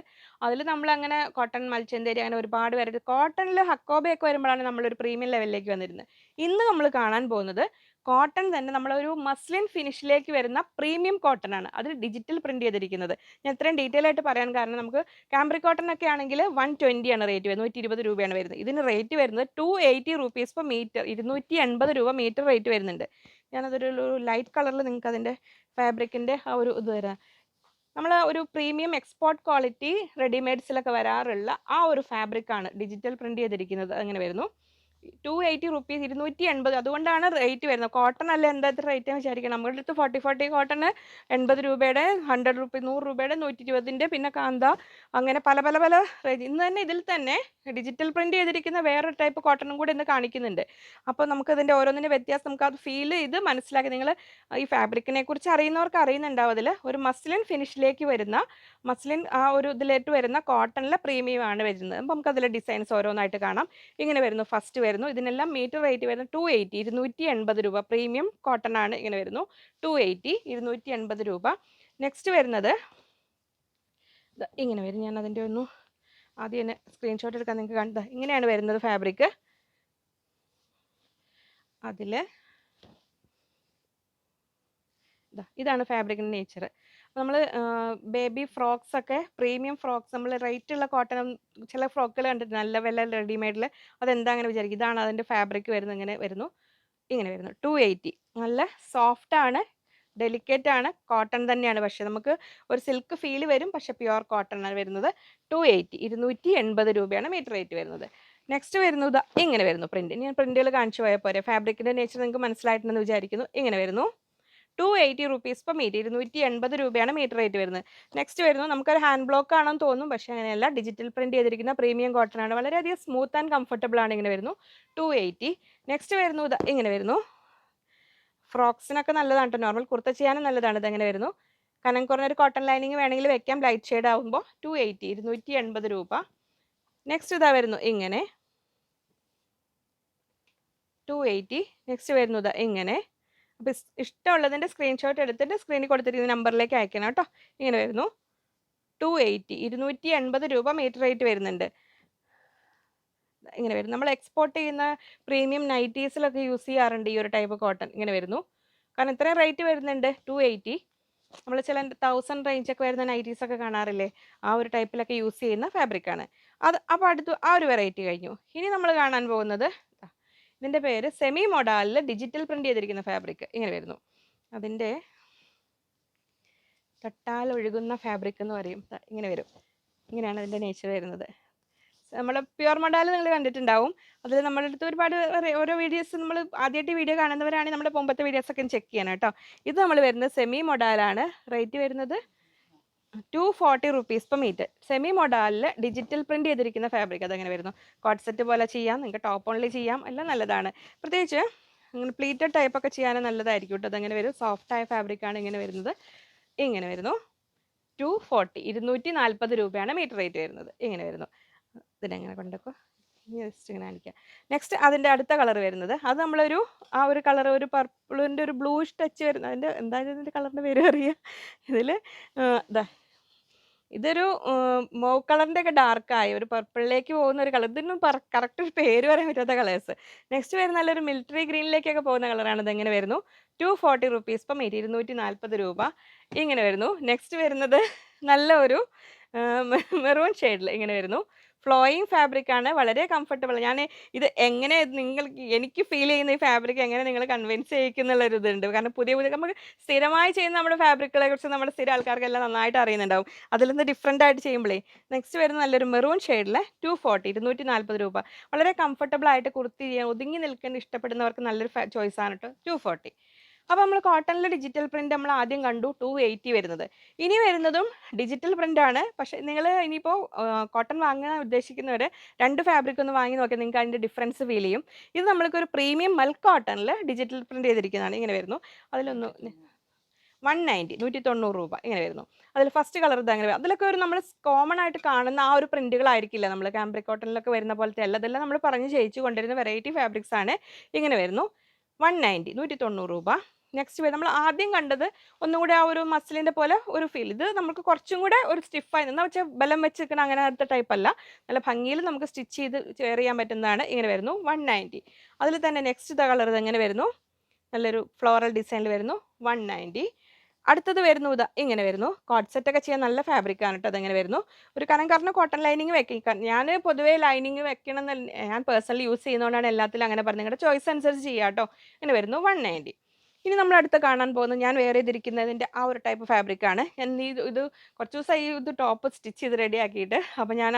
അതിൽ നമ്മൾ അങ്ങനെ കോട്ടൺ മൽച്ചന്തേരി അങ്ങനെ ഒരുപാട് വെറൈറ്റി കോട്ടണിൽ ഹക്കോബയൊക്കെ വരുമ്പോഴാണ് നമ്മളൊരു പ്രീമിയം ലെവലിലേക്ക് വന്നിരുന്നത്. ഇന്ന് നമ്മൾ കാണാൻ പോകുന്നത് കോട്ടൺ തന്നെ നമ്മളൊരു മസ്ലിൻ ഫിനിഷിലേക്ക് വരുന്ന പ്രീമിയം കോട്ടൺ ആണ്. അതിൽ ഡിജിറ്റൽ പ്രിന്റ് ചെയ്തിരിക്കുന്നത്. ഞാൻ ഇത്രയും ഡീറ്റെയിൽ ആയിട്ട് പറയാൻ കാരണം നമുക്ക് കാംബ്രി കോട്ടൺ ഒക്കെ ആണെങ്കിൽ വൺ ട്വന്റി ആണ് റേറ്റ് വരുന്നത്. നൂറ്റി ഇരുപത് രൂപയാണ് വരുന്നത്. ഇതിന് റേറ്റ് വരുന്നത് two eighty rupees per metre ഇരുന്നൂറ്റി എൺപത് രൂപ മീറ്റർ റേറ്റ് വരുന്നുണ്ട്. ഞാനതൊരു ലൈറ്റ് കളറിൽ നിങ്ങൾക്ക് അതിന്റെ ഫാബ്രിക്കിന്റെ ആ ഒരു ഇത് തരാം. നമ്മൾ ഒരു പ്രീമിയം എക്സ്പോർട്ട് ക്വാളിറ്റി റെഡിമെയ്ഡ്സിലൊക്കെ വരാറുള്ള ആ ഒരു ഫാബ്രിക്കാണ് ഡിജിറ്റൽ പ്രിന്റ് ചെയ്തിരിക്കുന്നത്. അങ്ങനെ വരുന്നു? ടു എയ്റ്റി റുപ്പീസ് ഇരുന്നൂറ്റി എൺപത് അതുകൊണ്ടാണ് റേറ്റ് വരുന്നത്. കോട്ടൺ അല്ല എന്താ റേറ്റ് എന്ന് വിചാരിക്കണം? നമ്മുടെ അടുത്ത് ഫോർട്ടി ഫോർട്ടി കോട്ടൺ എൺപത് രൂപയുടെ ഹൺഡ്രഡ് റുപ്പീ നൂറ് രൂപയുടെ നൂറ്റി ഇരുപതിന്റെ പിന്നെ കാന്ത അങ്ങനെ പല പല പല റേറ്റ് ഇന്ന് തന്നെ ഇതിൽ തന്നെ ഡിജിറ്റൽ പ്രിന്റ് ചെയ്തിരിക്കുന്ന വേറെ ടൈപ്പ് കോട്ടണും കൂടെ ഇന്ന് കാണിക്കുന്നുണ്ട്. അപ്പോൾ നമുക്ക് ഇതിന്റെ ഓരോന്നിന്റെ വ്യത്യാസം നമുക്ക് അത് ഫീൽ ചെയ്ത് മനസ്സിലാക്കി. നിങ്ങൾ ഈ ഫാബ്രിക്കിനെ കുറിച്ച് അറിയുന്നവർക്ക് അറിയുന്നുണ്ടാവും അതിൽ. ഒരു മസ്ലിൻ ഫിനിഷിലേക്ക് വരുന്ന മസ്ലിൻ ആ ഒരു ഇതിലേക്ക് വരുന്ന കോട്ടണിലെ പ്രീമിയം ആണ് വരുന്നത്. അപ്പോൾ നമുക്കതിലെ ഡിസൈൻസ് ഓരോന്നായിട്ട് കാണാം. ഇങ്ങനെ വരുന്നു. ഫസ്റ്റ് വരുന്നു. ഇതിനെല്ലാം മീറ്റർ റേറ്റ് വരുന്നത് ടു എയ്റ്റി ഇരുന്നൂറ്റി എൺപത് രൂപ. പ്രീമിയം കോട്ടൺ ആണ് ഇങ്ങനെ വരുന്നു. ടു എയ്റ്റി ഇരുന്നൂറ്റി എൺപത് രൂപ. നെക്സ്റ്റ് വരുന്നത്. ഇങ്ങനെ വരും. ഞാൻ അതിന്റെ ഒന്ന് ആദ്യം തന്നെ സ്ക്രീൻഷോട്ട് എടുക്കാൻ നിങ്ങൾക്ക് കണ്ടത് ഇങ്ങനെയാണ് വരുന്നത് ഫാബ്രിക് അതിൽ ഇതാണ് ഫാബ്രിക്കിന്റെ നേച്ചർ നമ്മൾ ബേബി ഫ്രോക്സ് ഒക്കെ പ്രീമിയം ഫ്രോക്സ് നമ്മൾ റേറ്റ് ഉള്ള കോട്ടൺ ചില ഫ്രോക്കുകൾ കണ്ടിട്ട് നല്ല വില റെഡിമെയ്ഡിൽ അതെന്താ അങ്ങനെ വിചാരിക്കും? ഇതാണ് അതിന്റെ ഫാബ്രിക് വരുന്നത് ഇങ്ങനെ വരുന്നു. ഇങ്ങനെ വരുന്നു. Two eighty. നല്ല സോഫ്റ്റ് ആണ് ഡെലിക്കേറ്റ് ആണ് കോട്ടൺ തന്നെയാണ്. പക്ഷെ നമുക്ക് ഒരു സിൽക്ക് ഫീൽ വരും പക്ഷെ പ്യുവർ കോട്ടൺ ആണ് വരുന്നത്. Two eighty. ഇരുന്നൂറ്റി എൺപത് രൂപയാണ് മീറ്റർ റേറ്റ് വരുന്നത്. നെക്സ്റ്റ് വരുന്നു ഇതാ ഇങ്ങനെ വരുന്നു പ്രിന്റ്. ഞാൻ പ്രിന്റുകൾ കാണിച്ചു പോയാൽ പോരെ ഫാബ്രിക്കിന്റെ നേച്ചർ നിങ്ങൾക്ക് മനസ്സിലായിട്ടുണ്ടെന്ന് വിചാരിക്കുന്നു. ഇങ്ങനെ വരുന്നു. Two eighty rupees per metre ഇരുന്നൂറ്റി എൺപത് രൂപയാണ് മീറ്റർ റേറ്റ് വരുന്നത്. നെക്സ്റ്റ് വരുന്നു നമുക്കൊരു ഹാൻഡ് ബ്ലോക്ക് ആണെന്ന് തോന്നും പക്ഷേ അങ്ങനെയല്ല ഡിജിറ്റൽ പ്രിന്റ് ചെയ്തിരിക്കുന്ന പ്രീമിയം കോട്ടൺ ആണ്. വളരെയധികം സ്മൂത്ത് ആൻഡ് കംഫർട്ടബിൾ ആണ് ഇങ്ങനെ വരുന്നു. ടു എയ്റ്റി നെക്സ്റ്റ് വരുന്നു ഇങ്ങനെ വരുന്നു. ഫ്രോക്സിനൊക്കെ നല്ലതാണ് നോർമൽ കുർത്ത ചെയ്യാനും നല്ലതാണ് ഇതെങ്ങനെ വരുന്നു. കനം കുറഞ്ഞ ഒരു കോട്ടൺ ലൈനിങ് വേണമെങ്കിൽ വെക്കാം. ലൈറ്റ് ഷെയ്ഡ് ആകുമ്പോൾ ടു എയ്റ്റി ഇരുന്നൂറ്റി എൺപത് രൂപ. നെക്സ്റ്റ് ഇതാ വരുന്നു ഇങ്ങനെ. ടു എയ്റ്റി നെക്സ്റ്റ് വരുന്നു ഇതാ ഇങ്ങനെ. ഇഷ്ടമുള്ളതിന്റെ സ്ക്രീൻഷോട്ട് എടുത്തിട്ട് സ്ക്രീനിൽ കൊടുത്തിരിക്കുന്ന നമ്പറിലേക്ക് അയക്കണം കേട്ടോ. ഇങ്ങനെ വരുന്നു. ടു എയ്റ്റി ഇരുന്നൂറ്റി എൺപത് രൂപ മീറ്റർ റേറ്റ് വരുന്നുണ്ട്. ഇങ്ങനെ വരും നമ്മൾ എക്സ്പോർട്ട് ചെയ്യുന്ന പ്രീമിയം നൈറ്റീസിലൊക്കെ യൂസ് ചെയ്യാറുണ്ട് ഈ ഒരു ടൈപ്പ് കോട്ടൺ ഇങ്ങനെ വരുന്നു. കാരണം ഇത്രയും റേറ്റ് വരുന്നുണ്ട് ടു എയ്റ്റി നമ്മൾ ചില തൗസൻഡ് റേഞ്ചൊക്കെ വരുന്ന നൈറ്റീസ് ഒക്കെ കാണാറില്ലേ? ആ ഒരു ടൈപ്പിലൊക്കെ യൂസ് ചെയ്യുന്ന ഫാബ്രിക്കാണ് അത് അപ്പോൾ അടുത്ത് ആ ഒരു വെറൈറ്റി കഴിഞ്ഞു. ഇനി നമ്മൾ കാണാൻ പോകുന്നത് ഇതിന്റെ പേര് സെമി മൊഡാലിൽ ഡിജിറ്റൽ പ്രിന്റ് ചെയ്തിരിക്കുന്ന ഫാബ്രിക് ഇങ്ങനെ വരുന്നു. അതിന്റെ തൊട്ടാൽ ഒഴുകുന്ന ഫാബ്രിക് എന്ന് പറയും. ഇങ്ങനെ വരും. ഇങ്ങനെയാണ് അതിന്റെ നേച്ചർ വരുന്നത്. നമ്മൾ പ്യുവർ മൊഡാൽ നിങ്ങൾ കണ്ടിട്ടുണ്ടാവും. അതിൽ നമ്മുടെ അടുത്ത് ഒരുപാട് ഓരോ വീഡിയോസ് നമ്മൾ ആദ്യമായിട്ട് വീഡിയോ കാണുന്നവരാണെങ്കിൽ നമ്മുടെ മുമ്പത്തെ വീഡിയോസ് ഒക്കെ ചെക്ക് ചെയ്യണം കേട്ടോ. ഇത് നമ്മൾ വരുന്നത് സെമി മൊഡാലാണ് റേറ്റ് വരുന്നത് two forty rupees per metre semi മൊഡാലിൽ digital print ചെയ്തിരിക്കുന്ന ഫാബ്രിക് അതങ്ങനെ വരുന്നു. കോട്ട്സെറ്റ് പോലെ ചെയ്യാം. നിങ്ങൾക്ക് ടോപ്പ് ഓൺലി ചെയ്യാം. എല്ലാം നല്ലതാണ്. പ്രത്യേകിച്ച് ഇങ്ങനെ പ്ലീറ്റഡ് ടൈപ്പ് ഒക്കെ ചെയ്യാനും നല്ലതായിരിക്കും കേട്ടോ അതങ്ങനെ വരും. സോഫ്റ്റ് ആയ ഫാബ്രിക് ആണ് ഇങ്ങനെ വരുന്നത്. ഇങ്ങനെ വരുന്നു. ടു ഫോർട്ടി ഇരുന്നൂറ്റി നാൽപ്പത് രൂപയാണ് മീറ്റർ റേറ്റ് വരുന്നത്. ഇങ്ങനെ വരുന്നു. ഇതിനെങ്ങനെ കൊണ്ടൊക്കെ ജസ്റ്റ് ഇങ്ങനെ കാണിക്കാം. നെക്സ്റ്റ് അതിന്റെ അടുത്ത കളർ വരുന്നത്. അത് നമ്മളൊരു ആ ഒരു കളർ ഒരു പർപ്പിളിന്റെ ഒരു ബ്ലൂഷ് ടച്ച് വരുന്നത് അതിന്റെ എന്തായാലും ഇതിന്റെ കളറിന്റെ പേര് അറിയാം? ഇതിൽ ഇതാ ഇതൊരു മോ കളറിന്റെ ഒക്കെ ഡാർക്കായി ഒരു പർപ്പിളിലേക്ക് പോകുന്ന ഒരു കളർ ഇതൊന്നും കറക്റ്റ് ഒരു പേര് പറയാൻ പറ്റാത്ത കളേഴ്സ് നെക്സ്റ്റ് വരുന്ന നല്ലൊരു മിലിറ്ററി ഗ്രീനിലേക്കൊക്കെ പോകുന്ന കളറാണ് ഇത് എങ്ങനെ വരുന്നു? ടു ഫോർട്ടി റുപ്പീസ് ഇപ്പം ഇരുന്നൂറ്റി നാൽപ്പത് രൂപ. ഇങ്ങനെ വരുന്നു. നെക്സ്റ്റ് വരുന്നത് നല്ല ഒരു മെറൂൺ ഷെയ്ഡിൽ ഇങ്ങനെ വരുന്നു. ഫ്ലോയിങ് ഫാബ്രിക് ആണ് വളരെ കംഫർട്ടബിൾ ഞാൻ ഇത് എങ്ങനെ നിങ്ങൾക്ക് എനിക്ക് ഫീൽ ചെയ്യുന്ന ഈ ഫാബ്രിക് എങ്ങനെ നിങ്ങൾ കൺവിൻസ് ചെയ്യിക്കുന്നുള്ള ഒരു ഇതുണ്ട്. കാരണം പുതിയ പുതിയ നമുക്ക് സ്ഥിരമായി ചെയ്യുന്ന നമ്മുടെ ഫാബ്രിക്കുകളെ കുറിച്ച് നമ്മുടെ സ്ഥിര ആൾക്കാർക്കെല്ലാം നന്നായിട്ട് അറിയുന്നുണ്ടാവും. അതിൽ നിന്ന് ഡിഫറെന്റ് ആയിട്ട് ചെയ്യുമ്പോഴേ നെക്സ്റ്റ് വരുന്ന നല്ലൊരു മെറൂൺ ഷെയ്ഡിലെ ടു ഫോർട്ടി ഇരുന്നൂറ്റി നാൽപ്പത് രൂപ. വളരെ കംഫർട്ടബിൾ ആയിട്ട് കുർത്തി ഒതുങ്ങി നിൽക്കാൻ ഇഷ്ടപ്പെടുന്നവർക്ക് നല്ലൊരു ചോയ്സ് ആണ് കേട്ടോ ടു ഫോർട്ടി അപ്പോൾ നമ്മൾ കോട്ടണിൽ ഡിജിറ്റൽ പ്രിന്റ് നമ്മൾ ആദ്യം കണ്ടു ടു എയ്റ്റി വരുന്നത്. ഇനി വരുന്നതും ഡിജിറ്റൽ പ്രിന്റ് ആണ്. പക്ഷേ നിങ്ങൾ ഇനിയിപ്പോൾ കോട്ടൺ വാങ്ങാൻ ഉദ്ദേശിക്കുന്നവർ രണ്ട് ഫാബ്രിക് ഒന്ന് വാങ്ങി നോക്കിയാൽ നിങ്ങൾക്ക് അതിന്റെ ഡിഫറൻസ് ഫീൽ ചെയ്യും. ഇത് നമ്മൾക്ക് ഒരു പ്രീമിയം മൽക്ക് കോട്ടണിൽ ഡിജിറ്റൽ പ്രിന്റ് ചെയ്തിരിക്കുന്നതാണ്. ഇങ്ങനെ വരുന്നു. അതിലൊന്ന് വൺ നയന്റി നൂറ്റി തൊണ്ണൂറ് രൂപ ഇങ്ങനെ വരുന്നു. അതിൽ ഫസ്റ്റ് കളർ ഇത് അങ്ങനെ വരും. അതിലൊക്കെ ഒരു നമ്മൾ കോമൺ ആയിട്ട് കാണുന്ന ആ ഒരു പ്രിന്റുകളായിരിക്കില്ല നമ്മൾ കാംബ്രിക് കോട്ടണിലൊക്കെ വരുന്ന പോലത്തെ അല്ല അതെല്ലാം നമ്മൾ പറഞ്ഞ് ചെയ്യിച്ചു കൊണ്ടുവരുന്ന വെറൈറ്റി ഫാബ്രിക്സ് ആണ് ഇങ്ങനെ വരുന്നു. വൺ നയന്റി നൂറ്റി തൊണ്ണൂറ് രൂപ. നെക്സ്റ്റ് വരും നമ്മൾ ആദ്യം കണ്ടത് ഒന്നും കൂടെ ആ ഒരു മസിലിന്റെ പോലെ ഒരു ഫീൽ ഇത് നമുക്ക് കുറച്ചും കൂടെ ഒരു സ്റ്റിഫായി നിന്ന് വെച്ചാൽ ബലം വെച്ച് നിൽക്കുന്ന അങ്ങനത്തെ ടൈപ്പ് അല്ല. നല്ല ഭംഗിയിൽ നമുക്ക് സ്റ്റിച്ച് ചെയ്ത് ചെയർ ചെയ്യാൻ പറ്റുന്നതാണ്. ഇങ്ങനെ വരുന്നു. വൺ നയന്റി അതിൽ തന്നെ നെക്സ്റ്റ് കളർ ഇത് എങ്ങനെ വരുന്നു? നല്ലൊരു ഫ്ലോറൽ ഡിസൈനിൽ വരുന്നു. വൺ നയന്റി അടുത്തത് വരുന്നു ഇതാ ഇങ്ങനെ വരുന്നു. കോട്ട് സെറ്റ് ഒക്കെ ചെയ്യാൻ നല്ല ഫാബ്രിക് ആണ് കേട്ടോ അതെങ്ങനെ വരുന്നു. ഒരു കനം കാരണം കോട്ടൺ ലൈനിങ് വെക്കാം. ഞാൻ പൊതുവേ ലൈനിങ് വെക്കണം ഞാൻ പേഴ്സണലി യൂസ് ചെയ്യുന്നതുകൊണ്ടാണ് എല്ലാത്തിലും അങ്ങനെ പറഞ്ഞത്. നിങ്ങളുടെ ചോയ്സ് അനുസരിച്ച് ചെയ്യാം കേട്ടോ ഇങ്ങനെ വരുന്നു. വൺ നയന്റി ഇനി നമ്മൾ അടുത്ത കാണാൻ പോകുന്നത് ഞാൻ വേറെ ചെയ്തിരിക്കുന്നതിന്റെ ആ ഒരു ടൈപ്പ് ഫാബ്രിക് ആണ്. ഞാൻ ഇത് കുറച്ച് ദിവസമായി ഇത് ടോപ്പ് സ്റ്റിച്ച് ചെയ്ത് റെഡിയാക്കിയിട്ട് അപ്പോൾ ഞാൻ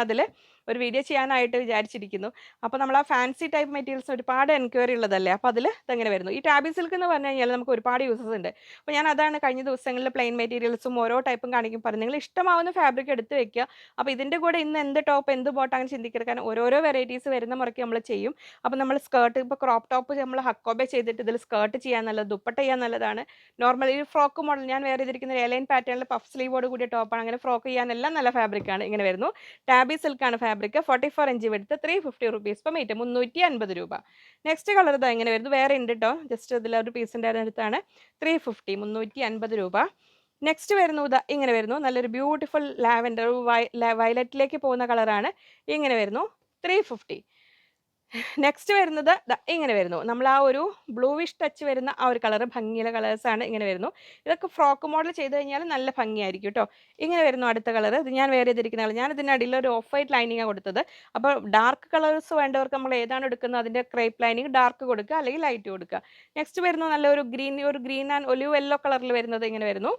ഒരു വീഡിയോ ചെയ്യാനായിട്ട് വിചാരിച്ചിരിക്കുന്നു. അപ്പോൾ നമ്മൾ ആ ഫാൻസി ടൈപ്പ് മെറ്റീരിയൽസ് ഒരുപാട് എൻക്വയറി ഉള്ളതല്ലേ? അപ്പോൾ അതിൽ ഇതെങ്ങനെ വരുന്നു? ഈ ടാബി സിൽക്ക് എന്ന് പറഞ്ഞു കഴിഞ്ഞാൽ നമുക്ക് ഒരുപാട് യൂസസ് ഉണ്ട്. അപ്പോൾ ഞാൻ അതാണ് കഴിഞ്ഞ ദിവസങ്ങളിൽ പ്ലെയിൻ മെറ്റീരിയൽസും ഓരോ ടൈപ്പും കാണിക്കും പറഞ്ഞു നിങ്ങൾ ഇഷ്ടമാവുന്ന ഫാബ്രിക് എടുത്ത് വെക്കുക. അപ്പോൾ ഇതിന്റെ കൂടെ ഇന്ന് എന്ത് ടോപ്പ് എന്ത് ബോട്ട് അങ്ങനെ ചിന്തിക്കരുത്. കാരണം ഓരോരോ വെറൈറ്റീസ് വരുന്ന മുറയ്ക്ക് നമ്മൾ ചെയ്യും. അപ്പോൾ നമ്മൾ സ്കേർട്ട് ഇപ്പോൾ ക്രോപ്പ് ടോപ്പ് നമ്മൾ ഹക്കോബെ ചെയ്തിട്ട് ഇതിൽ സ്കേർട്ട് ചെയ്യാൻ നല്ലത് ദുപ്പട്ട ചെയ്യാൻ നല്ലതാണ്. നോർമൽ ഈ ഫ്രോക്ക് മോഡൽ ഞാൻ വേറെ ചെയ്തിരിക്കുന്ന എലൈൻ പാറ്റേണിൽ പഫ് സ്ലീവോട് കൂടിയ ടോപ്പാണ് അങ്ങനെ ഫ്രോക്ക് ചെയ്യാനെല്ലാം നല്ല ഫാബ്രിക് ആണ് ഇങ്ങനെ വരുന്നു. ടാബി സിൽക്കാണ് ഫാബ്രിക് ഫോർട്ടി ഫോർ ഇഞ്ച് എടുത്ത് ത്രീ ഫിഫ്റ്റി റുപ്പീസ് ഇപ്പം മീറ്റ് മുന്നൂറ്റി അൻപത് രൂപ. നെക്സ്റ്റ് കളർ ഇതാ ഇങ്ങനെ വരുന്നു. വേറെ ഉണ്ട് കേട്ടോ ജസ്റ്റ് ഇതിൽ ഒരു പീസിന്റെ അടുത്താണ്. ത്രീ ഫിഫ്റ്റി മുന്നൂറ്റി അൻപത് രൂപ. നെക്സ്റ്റ് വരുന്നു ഇതാ ഇങ്ങനെ വരുന്നു. നല്ലൊരു ബ്യൂട്ടിഫുൾ ലാവൻഡർ വയലറ്റിലേക്ക് പോകുന്ന കളറാണ് ഇങ്ങനെ വരുന്നു. ത്രീ ഫിഫ്റ്റി നെക്സ്റ്റ് വരുന്നത് ഇങ്ങനെ വരുന്നു. നമ്മൾ ആ ഒരു ബ്ലൂവിഷ് ടച്ച് വരുന്ന ആ ഒരു കളർ ഭംഗിയുള്ള കളേഴ്സാണ് ഇങ്ങനെ വരുന്നു. ഇതൊക്കെ ഫ്രോക്ക് മോഡൽ ചെയ്ത് കഴിഞ്ഞാൽ നല്ല ഭംഗിയായിരിക്കും കേട്ടോ ഇങ്ങനെ വരുന്നു അടുത്ത കളർ ഇത് ഞാൻ വേറെ ചെയ്തിരിക്കുന്ന കളർ ഞാൻ ഇതിന്റെ അടിയിൽ ഒരു ഓഫ് വൈറ്റ് ലൈനിങ്ങാണ് കൊടുത്തത്. അപ്പോൾ ഡാർക്ക് കളേഴ്സ് വേണ്ടവർക്ക് നമ്മൾ ഏതാണ് എടുക്കുന്നത്? അതിന്റെ ക്രേപ്പ് ലൈനിങ് ഡാർക്ക് കൊടുക്കുക അല്ലെങ്കിൽ ലൈറ്റ് കൊടുക്കുക. നെക്സ്റ്റ് വരുന്നു നല്ലൊരു ഗ്രീൻ ഒരു ഗ്രീൻ ആൻഡ് ഒലിവ് യെല്ലോ കളറിൽ വരുന്നത് ഇങ്ങനെ വരുന്നു.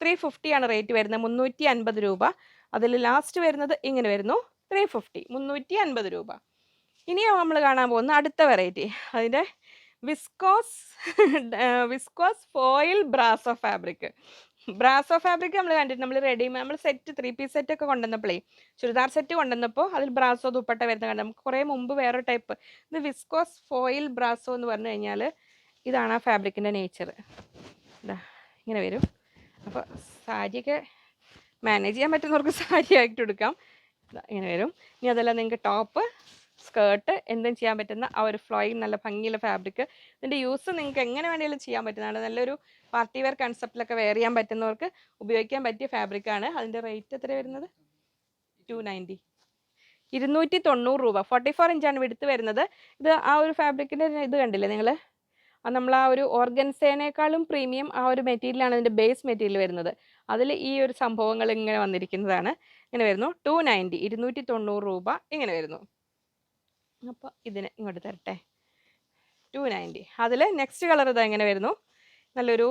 ത്രീ ആണ് റേറ്റ് വരുന്നത്. മുന്നൂറ്റി അൻപത് രൂപ. അതിൽ ലാസ്റ്റ് വരുന്നത് ഇങ്ങനെ വരുന്നു. ത്രീ ഫിഫ്റ്റി മുന്നൂറ്റി അൻപത് രൂപ. ഇനിയാണ് നമ്മൾ കാണാൻ പോകുന്ന അടുത്ത വെറൈറ്റി അതിന്റെ viscose viscose foil brasso fabric brasso fabric നമ്മൾ കണ്ടിട്ട് നമ്മൾ റെഡി നമ്മൾ സെറ്റ് ത്രീ പീസ് സെറ്റ് ഒക്കെ കൊണ്ടുവന്നപ്പോഴേ ചുരിദാർ സെറ്റ് കൊണ്ടുവന്നപ്പോൾ അതിൽ ബ്രാസോ ദുപ്പട്ട വരുന്ന കണ്ടു. നമുക്ക് കുറേ മുമ്പ് വേറെ ടൈപ്പ് ഇത് വിസ്കോസ് ഫോയിൽ ബ്രാസോ എന്ന് പറഞ്ഞു കഴിഞ്ഞാൽ ഇതാണ് ആ ഫാബ്രിക്കിന്റെ നേച്ചർ ഇതാ ഇങ്ങനെ വരും. അപ്പോൾ സാരിയൊക്കെ മാനേജ് ചെയ്യാൻ പറ്റുന്നവർക്ക് സാരി ആയിട്ട് എടുക്കാം. ഇങ്ങനെ വരും. ഇനി അതല്ല നിങ്ങൾക്ക് ടോപ്പ് സ്കേർട്ട് എന്തും ചെയ്യാൻ പറ്റുന്ന ആ ഒരു ഫ്ലോയിങ് നല്ല ഭംഗിയുള്ള ഫാബ്രിക്. ഇതിന്റെ യൂസ് നിങ്ങൾക്ക് എങ്ങനെ വേണമെങ്കിലും ചെയ്യാൻ പറ്റുന്നതാണ്. നല്ലൊരു പാർട്ടി വെയർ കൺസെപ്റ്റിലൊക്കെ വെയർ ചെയ്യാൻ പറ്റുന്നവർക്ക് ഉപയോഗിക്കാൻ പറ്റിയ ഫാബ്രിക്കാണ് അതിന്റെ റേറ്റ് എത്ര വരുന്നത്? Two ninety. ഇരുന്നൂറ്റി തൊണ്ണൂറ് രൂപ. ഫോർട്ടി ഫോർ ഇഞ്ചാണ് വിടുത്ത് വരുന്നത്. ഇത് ആ ഒരു ഫാബ്രിക്കിന്റെ ഇത് കണ്ടില്ലേ നിങ്ങൾ നമ്മൾ ആ ഒരു ഓർഗൻസേനേക്കാളും പ്രീമിയം ആ ഒരു മെറ്റീരിയലാണ് അതിന്റെ ബേസ് മെറ്റീരിയൽ വരുന്നത്. അതിൽ ഈ ഒരു സംഭവങ്ങൾ ഇങ്ങനെ വന്നിരിക്കുന്നതാണ്. ഇങ്ങനെ വരുന്നു. Two ninety. ഇരുന്നൂറ്റി തൊണ്ണൂറ് രൂപ ഇങ്ങനെ വരുന്നു. അപ്പോൾ ഇതിനെ ഇങ്ങോട്ട് തരട്ടെ. ടു നയന്റി അതിൽ നെക്സ്റ്റ് കളർ ഇതാ ഇങ്ങനെ വരുന്നു. നല്ലൊരു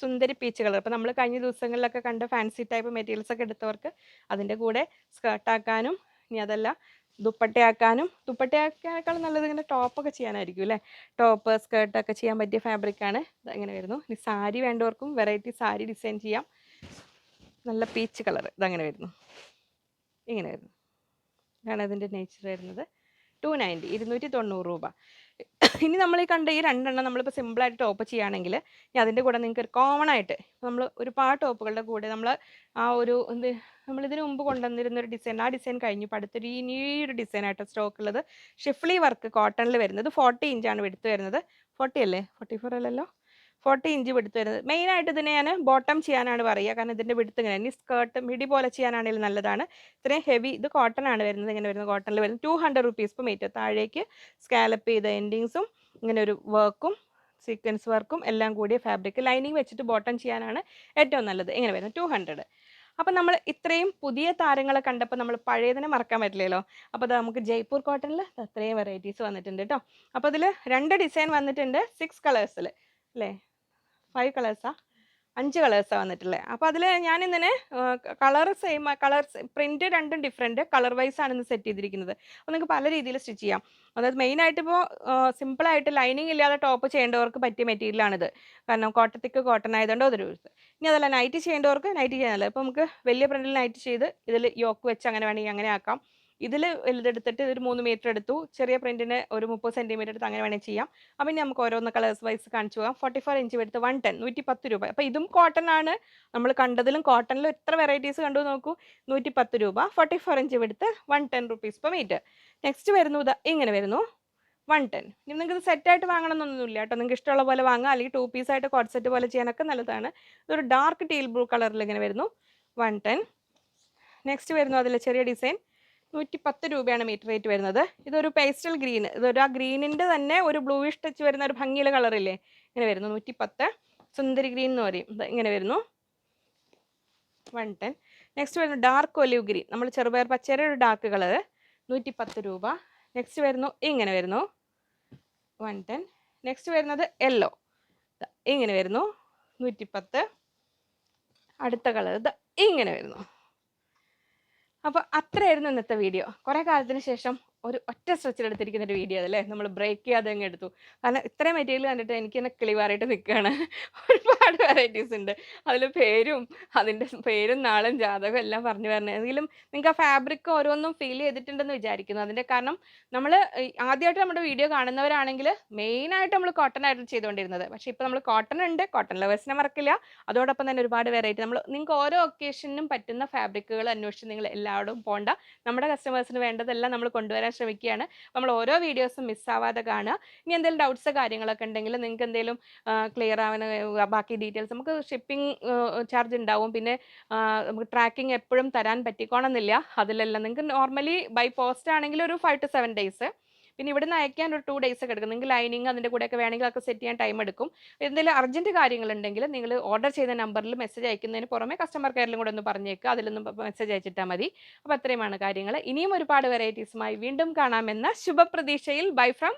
സുന്ദരി പീച്ച് കളർ അപ്പോൾ നമ്മൾ കഴിഞ്ഞ ദിവസങ്ങളിലൊക്കെ കണ്ട ഫാൻസി ടൈപ്പ് മെറ്റീരിയൽസ് ഒക്കെ എടുത്തവർക്ക് അതിന്റെ കൂടെ സ്കേർട്ടാക്കാനും ഇനി അതല്ല ദുപ്പട്ടയാക്കാനും ദുപ്പട്ടയാക്കാനേക്കാളും നല്ലത് ഇങ്ങനെ ടോപ്പൊക്കെ ചെയ്യാനായിരിക്കും അല്ലേ? ടോപ്പ് സ്കേർട്ടൊക്കെ ചെയ്യാൻ പറ്റിയ ഫാബ്രിക്കാണ് ഇതങ്ങനെ വരുന്നു. ഇനി സാരി വേണ്ടവർക്കും വെറൈറ്റി സാരി ഡിസൈൻ ചെയ്യാം. നല്ല പീച്ച് കളർ ഇതങ്ങനെ വരുന്നു. ഇങ്ങനെ വരുന്നു. ഇതാണ് അതിന്റെ നേച്ചർ വരുന്നത്. ടു നയന്റി ഇരുന്നൂറ്റി തൊണ്ണൂറ് രൂപ. ഇനി നമ്മൾ ഈ കണ്ട ഈ രണ്ടെണ്ണം നമ്മളിപ്പോൾ സിമ്പിളായിട്ട് ടോപ്പ് ചെയ്യുകയാണെങ്കിൽ ഇനി അതിന്റെ കൂടെ നിങ്ങൾക്ക് ഒരു കോമൺ ആയിട്ട് നമ്മൾ ഒരുപാട് ടോപ്പുകളുടെ കൂടെ നമ്മൾ ആ ഒരു എന്ത് നമ്മൾ ഇതിനു മുമ്പ് കൊണ്ടുവന്നിരുന്ന ഒരു ഡിസൈൻ ആ ഡിസൈൻ കഴിഞ്ഞു അടുത്തൊരു ഈ ഒരു ഡിസൈൻ ആയിട്ട് സ്റ്റോക്ക് ഉള്ളത് ഷിഫ്ലി വർക്ക് കോട്ടണിൽ വരുന്നത് ഫോർട്ടി ഇഞ്ചാണ് എടുത്ത് വരുന്നത്. ഫോർട്ടി അല്ലേ? ഫോർട്ടി ഫോർ അല്ലല്ലോ? ഫോർട്ടി ഇഞ്ച് വിടുത്ത് വരുന്നത്. മെയിനായിട്ട് ഇതിനെ ഞാൻ ബോട്ടം ചെയ്യാനാണ് പറയുക. കാരണം ഇതിന്റെ വിടുത്ത് ഇങ്ങനെ ഇനി സ്കേർട്ട് മിഡി പോലെ ചെയ്യാനാണെങ്കിൽ നല്ലതാണ്. ഇത്രയും ഹെവി ഇത് കോട്ടൺ ആണ് വരുന്നത്. ഇങ്ങനെ വരുന്നത് കോട്ടണിൽ വരുന്നത്. Two hundred rupees per metre താഴേക്ക് സ്കാലപ്പ് ചെയ്ത എൻഡിങ്സും ഇങ്ങനെ ഒരു വർക്കും സീക്വൻസ് വർക്കും എല്ലാം കൂടിയ ഫാബ്രിക് ലൈനിങ് വെച്ചിട്ട് ബോട്ടം ചെയ്യാനാണ് ഏറ്റവും നല്ലത്. ഇങ്ങനെ വരുന്നത്. ടു ഹൺഡ്രഡ് അപ്പം നമ്മൾ ഇത്രയും പുതിയ താരങ്ങളെ കണ്ടപ്പോൾ നമ്മൾ പഴയതിനെ മറക്കാൻ പറ്റില്ലല്ലോ. അപ്പോൾ അത് നമുക്ക് ജയ്പൂർ കോട്ടണിൽ അത്രയും വെറൈറ്റീസ് വന്നിട്ടുണ്ട് കേട്ടോ അപ്പോൾ അതിൽ രണ്ട് ഡിസൈൻ വന്നിട്ടുണ്ട് സിക്സ് കളേഴ്സിൽ അല്ലേ? ഫൈവ് കളേഴ്സാ അഞ്ച് കളേഴ്സാണ് വന്നിട്ടുള്ളത് അപ്പോൾ അതിൽ ഞാൻ ഇങ്ങനെ കളർ സെയിം കളർ പ്രിന്റ് രണ്ടും ഡിഫറെന്റ് കളർ വൈസ് ആണ് ഇന്ന് സെറ്റ് ചെയ്തിരിക്കുന്നത്. അപ്പോൾ നിങ്ങൾക്ക് പല രീതിയിൽ സ്റ്റിച്ച് ചെയ്യാം. അതായത് മെയിനായിട്ട് ഇപ്പോൾ സിമ്പിളായിട്ട് ലൈനിങ് ഇല്ലാതെ ടോപ്പ് ചെയ്യേണ്ടവർക്ക് പറ്റിയ മെറ്റീരിയലാണിത് കാരണം കോട്ടത്തിക്ക് കോട്ടൺ ആയതുകൊണ്ട് അതൊരു ഇനി അതല്ല നൈറ്റ് ചെയ്യേണ്ടവർക്ക് നൈറ്റ് ചെയ്യാനല്ല. ഇപ്പോൾ നമുക്ക് വലിയ പ്രിന്റിൽ നൈറ്റ് ചെയ്ത് ഇതിൽ യോക്ക് വെച്ച് അങ്ങനെ വേണമെങ്കിൽ അങ്ങനെ ആക്കാം. ഇതിൽ വലുതെടുത്തിട്ട് ഒരു മൂന്ന് മീറ്റർ എടുത്തു. ചെറിയ പ്രിന്റിന് ഒരു മുപ്പത് സെന്റിമീറ്റർ എടുത്ത് അങ്ങനെ വേണമെങ്കിൽ ചെയ്യാം. അപ്പം ഇനി നമുക്ക് ഓരോന്ന് കളേഴ്സ് വൈസ് കാണിച്ചു പോകാം. ഫോർട്ടി ഫോർ ഇഞ്ച് എടുത്ത് വൺ ടെൻ നൂറ്റി പത്ത് രൂപ. അപ്പം ഇതും കോട്ടൺ ആണ്. നമ്മൾ കണ്ടതിലും കോട്ടണിലും എത്ര വെറൈറ്റീസ് കണ്ടു നോക്കൂ? നൂറ്റി പത്ത് രൂപ. ഫോർട്ടി ഫോർ ഇഞ്ച് എടുത്ത് one ten rupees per metre next വരുന്നു ഇത് ഇങ്ങനെ വരുന്നു. വൺ ടെൻ ഇനി നിങ്ങൾക്ക് ഇത് സെറ്റായിട്ട് വാങ്ങണമെന്നൊന്നുമില്ല കേട്ടോ. നിങ്ങൾക്ക് ഇഷ്ടമുള്ള പോലെ വാങ്ങാം. അല്ലെങ്കിൽ ടു പീസായിട്ട് കോട്ട് സെറ്റ് പോലെ ചെയ്യാനൊക്കെ നല്ലതാണ്. ഇതൊരു ഡാർക്ക് ടീൽ ബ്ലൂ കളറിൽ ഇങ്ങനെ വരുന്നു. വൺ ടെൻ നെക്സ്റ്റ് വരുന്നു അതിൽ ചെറിയ ഡിസൈൻ നൂറ്റി പത്ത് രൂപയാണ് മീറ്റർ റേറ്റ് വരുന്നത്. ഇതൊരു പേസ്റ്റൽ ഗ്രീൻ. ഇതൊരു ആ ഗ്രീനിന്റെ തന്നെ ഒരു ബ്ലൂയിഷ് ടച്ച് വരുന്ന ഒരു ഭംഗിയുള്ള കളറില്ലേ ഇങ്ങനെ വരുന്നു. നൂറ്റി പത്ത് സുന്ദരി ഗ്രീൻ എന്ന് പറയും. ഇങ്ങനെ വരുന്നു. One ten. നെക്സ്റ്റ് വരുന്നു ഡാർക്ക് ഒലിവ് ഗ്രീൻ. നമ്മൾ ചെറുപയർ പച്ചയുടെ ഒരു ഡാർക്ക് കളർ. നൂറ്റി പത്ത് രൂപ. നെക്സ്റ്റ് വരുന്നു ഇങ്ങനെ വരുന്നു. One ten. നെക്സ്റ്റ് വരുന്നത് യെല്ലോ. ഇങ്ങനെ വരുന്നു. നൂറ്റി പത്ത് അടുത്ത കളർ. ഇത് ഇങ്ങനെ വരുന്നു. അപ്പോൾ അത്രയായിരുന്നു ഇന്നത്തെ വീഡിയോ കുറേ കാലത്തിന് ശേഷം ഒരു ഒറ്റ സ്ട്രെച്ചിൽ എടുത്തിരിക്കുന്ന ഒരു വീഡിയോ അതല്ലേ നമ്മൾ ബ്രേക്ക് ചെയ്യാതെ അങ്ങ് എടുത്തു. കാരണം ഇത്രയും മെറ്റീരിയൽ കണ്ടിട്ട് എനിക്ക് തന്നെ കിളിവാറായിട്ട് നിൽക്കുകയാണ് ഒരുപാട് വെറൈറ്റീസ് ഉണ്ട്. അതിൽ പേരും അതിന്റെ പേരും നാളും ജാതകം എല്ലാം പറഞ്ഞു പറഞ്ഞു എങ്കിലും നിങ്ങൾക്ക് ആ ഫാബ്രിക് ഓരോന്നും ഫീൽ ചെയ്തിട്ടുണ്ടെന്ന് വിചാരിക്കുന്നു. അതിന്റെ കാരണം നമ്മൾ ആദ്യമായിട്ട് നമ്മുടെ വീഡിയോ കാണുന്നവരാണെങ്കിൽ മെയിനായിട്ട് നമ്മൾ കോട്ടൺ ആയിട്ട് ചെയ്തുകൊണ്ടിരുന്നത്. പക്ഷേ ഇപ്പോൾ നമ്മൾ കോട്ടൺ ഉണ്ട് കോട്ടൺ ലവേഴ്സിനെ മറക്കില്ല. അതോടൊപ്പം തന്നെ ഒരുപാട് വെറൈറ്റി നമ്മൾ നിങ്ങൾക്ക് ഓരോ ഒക്കേഷനും പറ്റുന്ന ഫാബ്രിക്കുകൾ അന്വേഷിച്ച് നിങ്ങൾ എല്ലാവരും പോകണ്ട നമ്മുടെ കസ്റ്റമേഴ്സിന് വേണ്ടതെല്ലാം നമ്മൾ കൊണ്ടുവരാൻ ശ്രമിക്കുകയാണ്. നമ്മൾ ഓരോ വീഡിയോസും മിസ്സാവാതെ കാണുക. ഇനി എന്തെങ്കിലും ഡൗട്ട്സ് കാര്യങ്ങളൊക്കെ ഉണ്ടെങ്കിൽ നിങ്ങൾക്ക് എന്തെങ്കിലും ക്ലിയർ ആവാൻ ബാക്കി ഡീറ്റെയിൽസ് നമുക്ക് ഷിപ്പിംഗ് ചാർജ് ഉണ്ടാവും. പിന്നെ നമുക്ക് ട്രാക്കിംഗ് എപ്പോഴും തരാൻ പറ്റിക്കോണമെന്നില്ല അതിലെല്ലാം. നിങ്ങൾക്ക് നോർമലി ബൈ പോസ്റ്റ് ആണെങ്കിൽ ഒരു ഫൈവ് ടു സെവൻ ഡേയ്സ് പിന്നെ ഇവിടെ നിന്ന് അയക്കാൻ ഒരു ടു ഡേയ്സ് ഒക്കെ എടുക്കും. നിങ്ങൾക്ക് ലൈനിങ് അതിന്റെ കൂടെയൊക്കെ വേണമെങ്കിൽ അതൊക്കെ സെറ്റ് ചെയ്യാൻ ടൈം എടുക്കും. എന്തെങ്കിലും അർജന്റ് കാര്യങ്ങളുണ്ടെങ്കിൽ നിങ്ങൾ ഓർഡർ ചെയ്ത നമ്പറിൽ മെസ്സേജ് അയക്കുന്നതിന് പുറമെ കസ്റ്റമർ കെയറിലും കൂടെ ഒന്ന് പറഞ്ഞേക്കുക അതിലൊന്നും മെസ്സേജ് അയച്ചിട്ടാൽ മതി. അപ്പോൾ അത്രയുമാണ് കാര്യങ്ങൾ ഇനിയും ഒരുപാട് വെറൈറ്റീസുമായി വീണ്ടും കാണാമെന്ന ശുഭപ്രതീക്ഷയിൽ. Bye from